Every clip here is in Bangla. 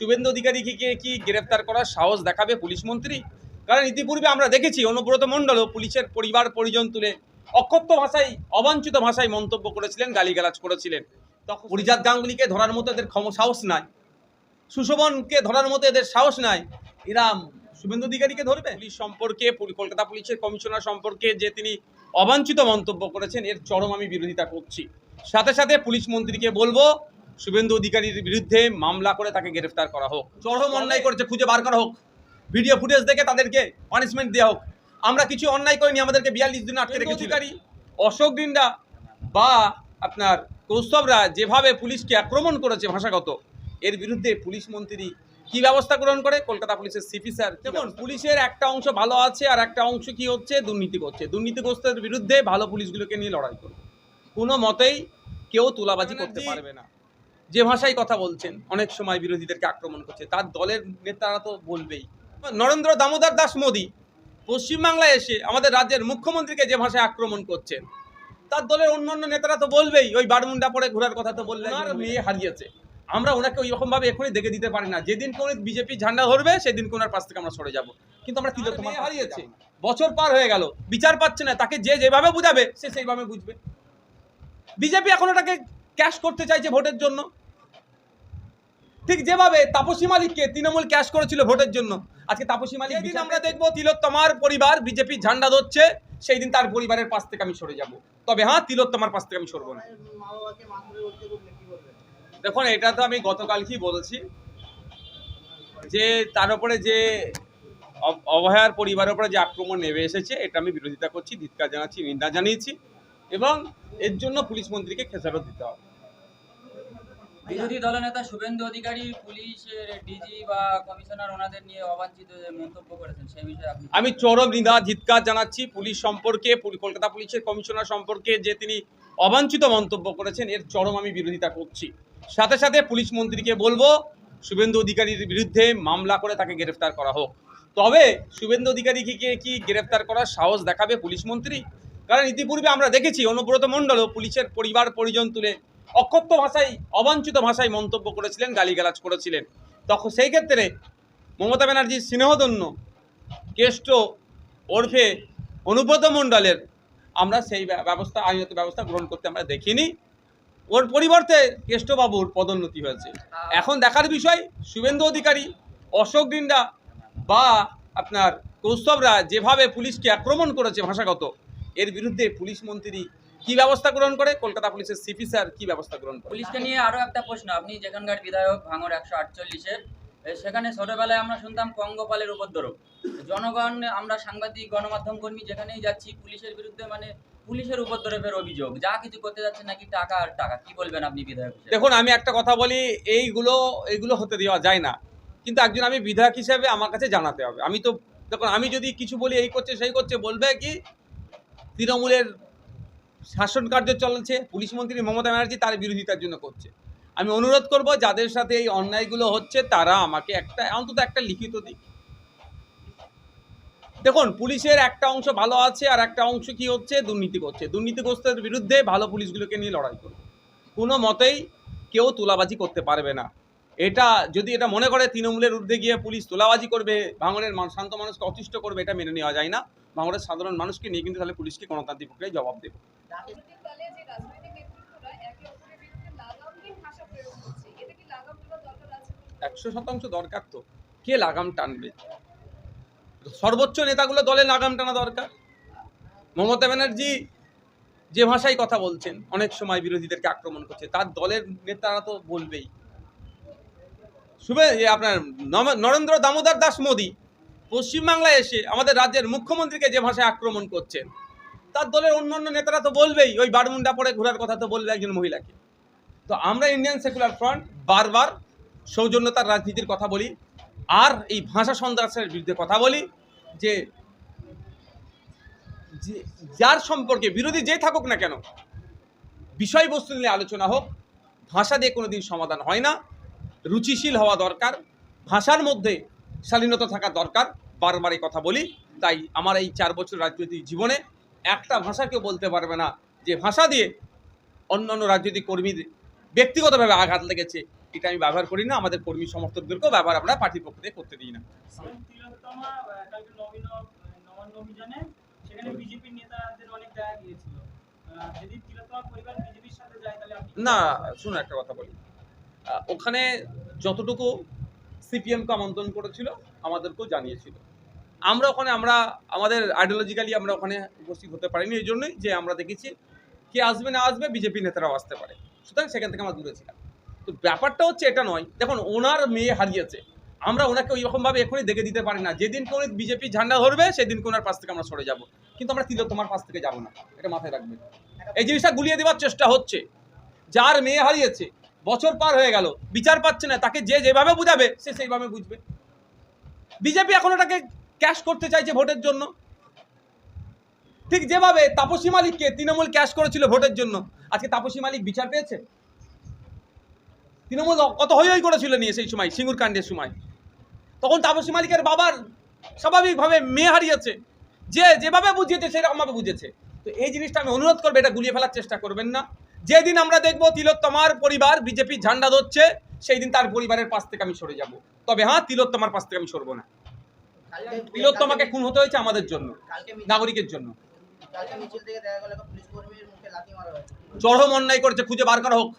শুভেন্দু অধিকারীকে কি গ্রেফতার করার সাহস দেখাবে পুলিশ মন্ত্রী? কারণ ইতিপূর্বে আমরা দেখেছি অনুব্রত মণ্ডলও পুলিশের পরিবার পরিজন তুলে অকথ্য ভাষায়, অবাঞ্ছিত ভাষায় মন্তব্য করেছিলেন, গালিগালাজ করেছিলেন। তখন পরিজাত গাঙ্গুলিকে ধরার মতো এদের ক্ষম সাহস নাই। সুশোভনকে ধরার মতো এদের সাহস নাই। এরা শুভেন্দু অধিকারীকে ধরবে? পুলিশ সম্পর্কে কলকাতা পুলিশের কমিশনার সম্পর্কে যে তিনি অবাঞ্ছিত মন্তব্য করেছেন, এর চরম আমি বিরোধিতা করছি। সাথে সাথে পুলিশ মন্ত্রীকে বলব শুভেন্দু অধিকারীর বিরুদ্ধে মামলা করে তাকে গ্রেফতার করা হোক। চরম অন্যায় করেছে খুঁজে বার করা হোক। ভিডিও ফুটেজ দেখে তাদেরকে পানিশমেন্ট দেওয়া হোক। আমরা কিছু অন্যায় করিনি আমাদেরকে বিয়াল্লিশ দিন আটকে রেখেছি অধিকারী। অশোক ডিন্ডা বা আপনার কৌস্তবরা যেভাবে পুলিশকে আক্রমণ করেছে ভাষাগত এর বিরুদ্ধে পুলিশ মন্ত্রী কি ব্যবস্থা গ্রহণ করে? কলকাতা পুলিশের সিপি স্যার দেখুন পুলিশের একটা অংশ ভালো আছে আর একটা অংশ কি হচ্ছে? দুর্নীতি করছে দুর্নীতিগ্রস্তের বিরুদ্ধে ভালো পুলিশগুলোকে নিয়ে লড়াই করবে। কোনো মতেই কেউ তুলাবাজি করতে পারবে না। যে ভাষায় কথা বলছেন অনেক সময় বিরোধীদেরকে আক্রমণ করছে তার দলের নেতারা তো বলবেই। নরেন্দ্র দামোদর দাস মোদী পশ্চিমবাংলায় এসে আমাদের রাজ্যের মুখ্যমন্ত্রীকে যে ভাষায় আক্রমণ করছেন তার দলের অন্যান্য নেতারা তো বলবেই ওই বারমুন্ডা পরে ঘোরার কথা তো বললেন আর মেয়ে হারিয়েছে। আমরা ওনাকে ওইরকমভাবে এখনই দেখে দিতে পারি না। যেদিন কোনো বিজেপি ঝান্ডা ধরবে সেদিন কোনার পাশ থেকে আমরা সরে যাব। কিন্তু আমরা তিলক তোমার হারিয়েছে। বছর পার হয়ে গেল বিচার পাচ্ছে না তাকে যে যেভাবে বুঝাবে সে সেইভাবে বুঝবে। বিজেপি এখন ওটাকে ক্যাশ করতে চাইছে ভোটের জন্য। ঠিক যেভাবে তাপসী মালিককে তৃণমূল ক্যাশ করেছিল ভোটের জন্য। আজকে তাপসী মালিক যেদিন আমরা দেখব তিলোত্তমার পরিবার বিজেপি ঝান্ডা ধরছে সেই দিন তার পরিবারের পাশ থেকে আমি সরে যাব। তবে হ্যাঁ তিলোত্তমার পাশ থেকে আমি সরবো না। দেখুন এটা তো আমি গতকালকেই বলেছি যে তার উপরে যে অব- অভয়ার পরিবারের উপরে যে আক্রমণ নেমে এসেছে এটা আমি বিরোধিতা করছি ধিৎকার জানাচ্ছি নিন্দা জানিয়েছি এবং এর জন্য পুলিশ মন্ত্রীকে খেসারত দিতে হবে। বিরোধী দলনেতা শুভেন্দু অধিকারী পুলিশের ডিজি বা কমিশনার ওনাদের নিয়ে অবাঞ্ছিত মন্তব্য করেছেন সেই বিষয়ে আপনি আমি চরম নিন্দা ধিৎকার জানাচ্ছি পুলিশ সম্পর্কে কলকাতা পুলিশের কমিশনার সম্পর্কে যে তিনি অবাঞ্ছিত মন্তব্য করেছেন এর চরম আমি বিরোধিতা করছি। সাথে সাথে পুলিশ মন্ত্রীকে বলব শুভেন্দু অধিকারীর বিরুদ্ধে মামলা করে তাকে গ্রেফতার করা হোক। তবে শুভেন্দু অধিকারীকে কি গ্রেফতার করার সাহস দেখাবে পুলিশ মন্ত্রী? কারণ ইতিপূর্বে আমরা দেখেছি অনুব্রত মণ্ডলও পুলিশের পরিবার পরিজন তুলে অকথ্য ভাষায়, অবাঞ্ছিত ভাষায় মন্তব্য করেছিলেন, গালিগালাজ করেছিলেন। তখন সেই ক্ষেত্রে মমতা ব্যানার্জির স্নেহধন্য কেষ্ট ওরফে অনুব্রত মণ্ডলের আমরা সেই ব্যবস্থা, আইনত ব্যবস্থা গ্রহণ করতে আমরা দেখিনি। ওর পরিবর্তে কেষ্টবাবুর পদোন্নতি হয়েছে। এখন দেখার বিষয়, শুভেন্দু অধিকারী, অশোক ডিন্ডা বা আপনার কৌস্তবরা যেভাবে পুলিশকে আক্রমণ করেছে ভাষাগত, এর বিরুদ্ধে পুলিশ মন্ত্রী কি ব্যবস্থা গ্রহণ করে? কলকাতা পুলিশের সিপি স্যার কি ব্যবস্থা গ্রহণ করে? পুলিশকে নিয়ে আরও একটা প্রশ্ন। আপনি যেখানকার বিধায়ক ভাঙর একশো আটচল্লিশের সেখানে ছোটবেলায় আমরা শুনতাম পঙ্গপালের উপদ্রব। জনগণ আমরা সাংবাদিক গণমাধ্যম কর্মী যেখানেই যাচ্ছি পুলিশের বিরুদ্ধে মানে পুলিশের উপদ্রবের অভিযোগ। যা কিছু করতে যাচ্ছে নাকি টাকা আর টাকা? কি বলবেন আপনি বিধায়ক দেখুন আমি একটা কথা বলি এইগুলো এইগুলো হতে দেওয়া যায় না। কিন্তু একজন আমি বিধায়ক হিসেবে আমার কাছে জানাতে হবে। আমি তো দেখুন আমি যদি কিছু বলি এই করছে সেই করছে বলবে কি? তৃণমূলের শাসন কার্য চলছে, পুলিশ মন্ত্রী মমতা ব্যানার্জি তার বিরোধিতার জন্য করছে। আমি অনুরোধ করব, যাদের সাথে এই অন্যায়গুলো হচ্ছে, তারা আমাকে একটা, অন্তত একটা লিখিত দিক। দেখুন, পুলিশের একটা অংশ ভালো আছে আর একটা অংশ কি হচ্ছে? দুর্নীতি করছে। দুর্নীতিগ্রস্তের বিরুদ্ধে ভালো পুলিশগুলোকে নিয়ে লড়াই করবে। কোনো মতেই কেউ তোলাবাজি করতে পারবে না। এটা, যদি এটা মনে করে, তৃণমূলের ঊর্ধ্বে গিয়ে পুলিশ তোলাবাজি করবে, ভাঙনের শান্ত মানুষকে অতিষ্ঠ করবে, এটা মেনে নেওয়া যায় না। ভাঙনের সাধারণ মানুষকে নিয়ে কিন্তু তাহলে পুলিশকে গণতান্ত্রিক প্রক্রিয়ায় জবাব দেবে। একশো শতাংশ দরকার তো। কে লাগাম টানবে? সর্বোচ্চ নেতাগুলো দলে লাগাম টানা দরকার। মমতা ব্যানার্জি যে ভাষায় কথা বলছেন অনেক সময় বিরোধীদেরকে আক্রমণ করছে তার দলের নেতারা তো বলবেই। শুভে আপনার নরেন্দ্র দামোদর দাস মোদী পশ্চিমবাংলায় এসে আমাদের রাজ্যের মুখ্যমন্ত্রীকে যে ভাষায় আক্রমণ করছেন, তার দলের অন্যান্য নেতারা তো বলবেই, ওই বারমুন্ডা পরে ঘোরার কথা তো বলবে একজন মহিলাকে। তো আমরা ইন্ডিয়ান সেকুলার ফ্রন্ট বারবার সৌজন্যতার রাজনীতির কথা বলি, আর এই ভাষা সন্ত্রাসের বিরুদ্ধে কথা বলি, যে যার সম্পর্কে বিরোধী যে থাকুক না কেন, বিষয়বস্তু নিয়ে আলোচনা হোক, ভাষা দিয়ে কোনো দিন সমাধান হয় না, রুচিশীল হওয়া দরকার, ভাষার মধ্যে শালীনতা থাকা দরকার বারবার এই কথা বলি। তাই আমার এই চার বছর রাজনৈতিক জীবনে একটা ভাষা কেউ বলতে পারবে না যে ভাষা দিয়ে অন্য অন্য রাজনৈতিক কর্মীদের ব্যক্তিগতভাবে আঘাত লেগেছে এটা আমি ব্যবহার করি না আমাদের কর্মী সমর্থকদেরকেও ব্যবহার আমরা পার্টির পক্ষ থেকে করতে দিই না। না? শুনুন একটা কথা বলি। ওখানে যতটুকু সিপিএমকে আমন্ত্রণ করেছিল, আমাদেরকেও জানিয়েছিল। আমরা ওখানে, আমরা, আমাদের আইডিওলজিক্যালি আমরা ওখানে উপস্থিত হতে পারিনি, এই জন্যই যে আমরা দেখেছি কে আসবে না আসবে, বিজেপি নেতারাও আসতে পারে। সুতরাং সেখান থেকে আমরা দূরে ছিলাম। তো ব্যাপারটা হচ্ছে এটা নয়, দেখুন, ওনার মেয়ে হারিয়েছে। আমরা ওনাকে ওইরকমভাবে এখনই দেখে দিতে পারি না। যেদিন কোনো বিজেপি ঝান্ডা ধরবে সেদিন ওনার পাশ থেকে আমরা সরে যাব। কিন্তু আমরা তিলোত্তমার পাশ থেকে যাব না, এটা মাথায় রাখবেন। এই জিনিসটা গুলিয়ে দেওয়ার চেষ্টা হচ্ছে। যার মেয়ে হারিয়েছে বছর পার হয়ে গেল, বিচার পাচ্ছে না, তাকে যে যেভাবে বুঝাবে, সে সেইভাবে বুঝবে। বিজেপি এখন ওটাকে ক্যাশ করতে চাইছে ভোটের জন্য। ঠিক যেভাবে তাপসী মালিককে তৃণমূল ক্যাশ করেছিল ভোটের জন্য। আজকে তাপসী মালিক বিচার পেয়েছে? তৃণমূল কত হই হই করেছিল নিয়ে সেই সময়, সিঙ্গুর কাণ্ডের সময়। তখন তাপসী মালিকের বাবার স্বাভাবিকভাবে মেয়ে হারিয়েছে। যে যেভাবে বুঝিয়েছে, সেরকমভাবে বুঝেছে। তো এই জিনিসটা আমি অনুরোধ করব, এটা গুলিয়ে ফেলার চেষ্টা করবেন না। যেদিন আমরা দেখব তিলোত্তমার পরিবার বিজেপি ঝান্ডা ধরছে সেই দিন তার পরিবারের পাশ থেকে আমি সরে যাব। তবে হ্যাঁ তিলোত্তমার পাশ থেকে আমি সরবো না। তিলোত্তমাকে খুন হতে হয়েছে আমাদের জন্য, নাগরিকের জন্য। চরম অন্যায় করেছে, খুঁজে বার করা হোক।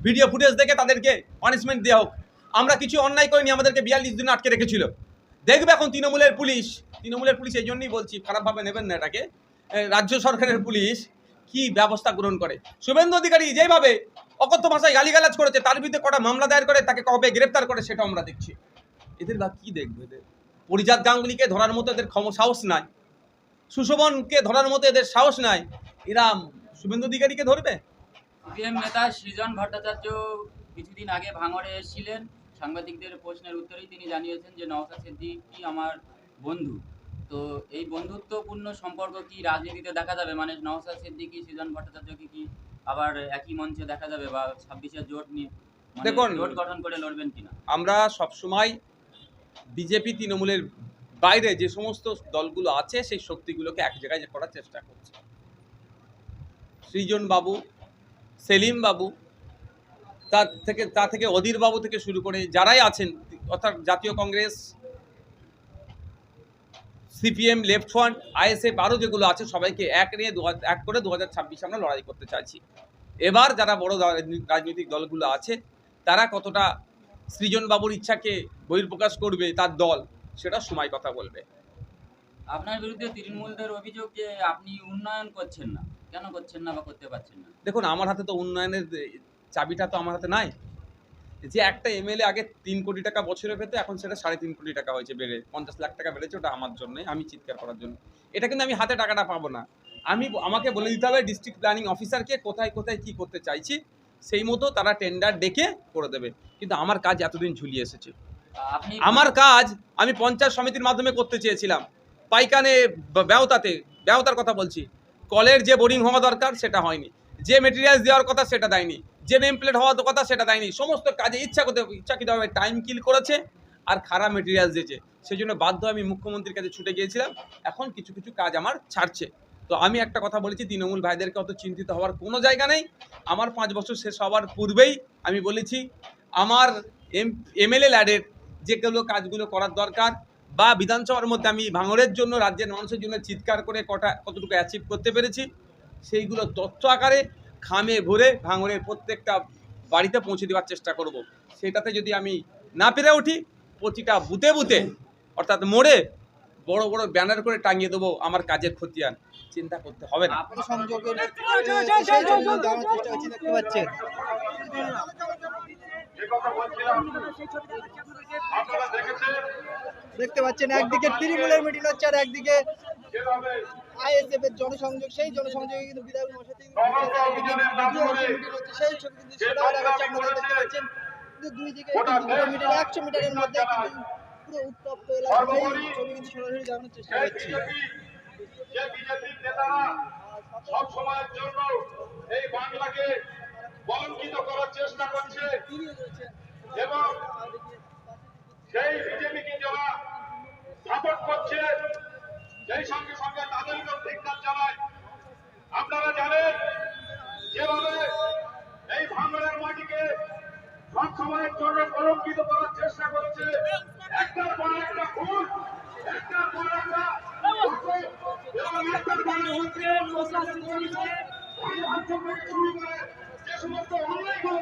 ভিডিও ফুটেজ দেখে তাদেরকে পানিশমেন্ট দেওয়া হোক। আমরা কিছু অন্যায় করিনি, আমাদেরকে বিয়াল্লিশ দিন আটকে রেখেছিল। দেখবে এখন তৃণমূলের পুলিশ তৃণমূলের পুলিশ এই জন্যই বলছি, খারাপভাবে নেবেন না এটাকে। রাজ্য সরকারের পুলিশ কি ব্যবস্থা গ্রহণ করে? শুভেন্দু অধিকারী যেভাবে অকথ্য ভাষায় গালিগালাজ করেছে, তার বিরুদ্ধে কটা মামলা দায়ের করে, তাকে কবে গ্রেপ্তার করে সেটা আমরা দেখছি। এদের বা কি দেখবে এদের? পরিজাত গাঙ্গুলিকে ধরার মতো এদের ক্ষম সাহস নাই। সুশোভনকে ধরার মতো এদের সাহস নাই। এরা শুভেন্দু অধিকারীকে ধরবে? সিপিএম নেতা সৃজন ভট্টাচার্য কিছুদিন আগে ভাঙড়ে এসেছিলেন। সাংবাদিকদের প্রশ্নের উত্তরেই তিনি জানিয়েছেন যে, নওশাদ সিদ্দিকী আমার বন্ধু। তো এই বন্ধুত্বপূর্ণ সম্পর্ক কি রাজনীতিতে দেখা যাবে? মানে নওশাদ সিদ্দিকী সৃজন ভট্টাচার্যকে কি আবার একই মঞ্চে দেখা যাবে বা ছাব্বিশের জোট নিয়ে? মানে দেখুন, জোট গঠন করে লড়বেন কিনা? আমরা সবসময় বিজেপি তৃণমূলের বাইরে যে সমস্ত দলগুলো আছে সেই শক্তিগুলোকে এক জায়গায় করার চেষ্টা করছে। সৃজন বাবু সেলিম বাবু তার থেকে তা থেকে অধীর বাবু থেকে শুরু করে যারাই আছেন অর্থাৎ জাতীয় Congress CPM left front ISF আরও যেগুলো আছে সবাইকে এক নিয়ে দু এক করে দু হাজার ছাব্বিশে আমরা লড়াই করতে চাইছি। এবার যারা বড় রাজনৈতিক দলগুলো আছে তারা কতটা সৃজনবাবুর ইচ্ছাকে বহির্প্রকাশ করবে তার দল সেটা সময় কথা বলবে। আপনার বিরুদ্ধে তৃণমূলদের অভিযোগ যে আপনি উন্নয়ন করছেন না কেন করছেন না বা করতে পারছেন না? দেখুন আমার হাতে তো উন্নয়নের চাবিটা তো আমার হাতে নাই। যে একটা এমএলএ আগে তিন কোটি টাকা বছরে পেতে এখন সেটা সাড়ে তিন কোটি টাকা হয়েছে বেড়ে পঞ্চাশ লাখ টাকা বেড়েছে ওটা আমার জন্য আমি চিৎকার করার জন্য। এটা কিন্তু আমি হাতে টাকাটা পাবো না। আমি আমাকে বলে দিতে হবে ডিস্ট্রিক্ট প্ল্যানিং অফিসারকে কোথায় কোথায় কি করতে চাইছি সেই মতো তারা টেন্ডার ডেকে করে দেবে। কিন্তু আমার কাজ এতদিন ঝুলিয়ে এসেছে। আমার কাজ আমি পঞ্চায়েত সমিতির মাধ্যমে করতে চেয়েছিলাম। পাইকানে ব্যবতাতে ব্যবতার কথা বলছি। কলের যে বোরিং হওয়া দরকার সেটা হয়নি। যে মেটেরিয়ালস দেওয়ার কথা সেটা দেয়নি। যে নেম প্লেট হওয়ার কথা সেটা দেয়নি। সমস্ত কাজে ইচ্ছা করতে ইচ্ছাকৃতভাবে টাইম কিল করেছে আর খারাপ মেটেরিয়ালস দিয়েছে। সেই জন্য বাধ্য আমি মুখ্যমন্ত্রীর কাছে ছুটে গিয়েছিলাম। এখন কিছু কিছু কাজ আমার ছাড়ছে। তো আমি একটা কথা বলেছি, তৃণমূল ভাইদেরকে অত চিন্তিত হওয়ার কোনো জায়গা নেই। আমার পাঁচ বছর শেষ হওয়ার পূর্বেই আমি বলেছি, আমার এম, এমএলএ ল্যাডের যেগুলো কাজগুলো করার দরকার বা বিধানসভার মধ্যে আমি ভাঙরের জন্য, রাজ্যের মানুষের জন্য চিৎকার করে কটা, কতটুকু অ্যাচিভ করতে পেরেছি, সেইগুলো তথ্য আকারে খামে ভরে ভাঙড়ের প্রত্যেকটা বাড়িতে পৌঁছে দেওয়ার চেষ্টা করব। সেটাতে যদি আমি না পেরে উঠি প্রতিটা বুতে বুতে অর্থাৎ মোড়ে বড় বড় ব্যানার করে টাঙিয়ে দেবো আমার কাজের খতিয়ান। চিন্তা করতে হবে না। দেখতে পাচ্ছেন। দেখতে পাচ্ছেন একদিকে তৃণমূলের মিটিং হচ্ছে আর একদিকে আইএসএফ এর জনসংযোগ সেই জনসংযোগে কিন্তু বিধায়ক দুই দিকে মিটার একশো মিটারের মধ্যে পুরো উত্তপ্ত এলাকা। ছবি কিন্তু সরাসরি দেখানোর চেষ্টা করছি। যে বিজেপির নেতারা সব সময়ের জন্য এই বাংলাকে কলঙ্কিত করার চেষ্টা করছে। এবং সেই বিজেপিকে যারা সাপোর্ট করছে সেই সঙ্গে সঙ্গে তাদেরকেও ধিক্কার জানায় সময়ের জন্য কলঙ্কিত করার চেষ্টা করেছে। একটার পর একটা খুন একটার পর একটা একটার পর একটা যে সমস্ত অন্যায়গুলো